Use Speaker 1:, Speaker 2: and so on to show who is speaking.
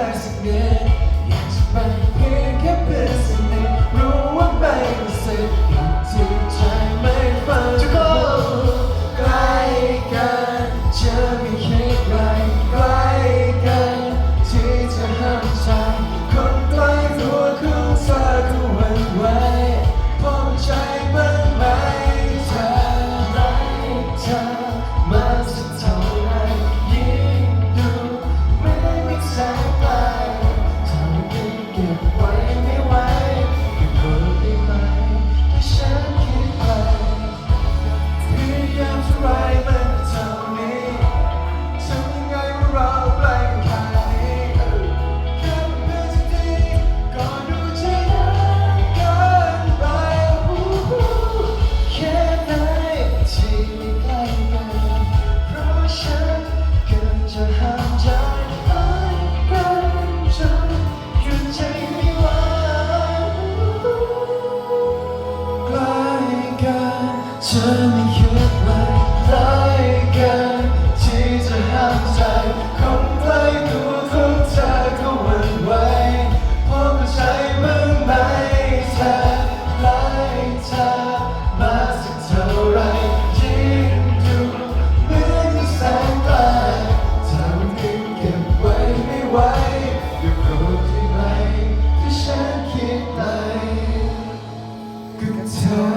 Speaker 1: ลักอยากจะไปเพียงแค่เพื่อสนิทรู้ว่าไม่รู้สึกที่ใจไม่ฟังทุกคนใกล้กันเจอม่แค่ไกลใกล้กันที่จะห้ใจคนใกล้ตัวของเธอหวั่นไหวพอใจมันไม่เธอไม่เธอ ไว้อย่าโที่ไหนที่ฉันคิดไปกับเธอ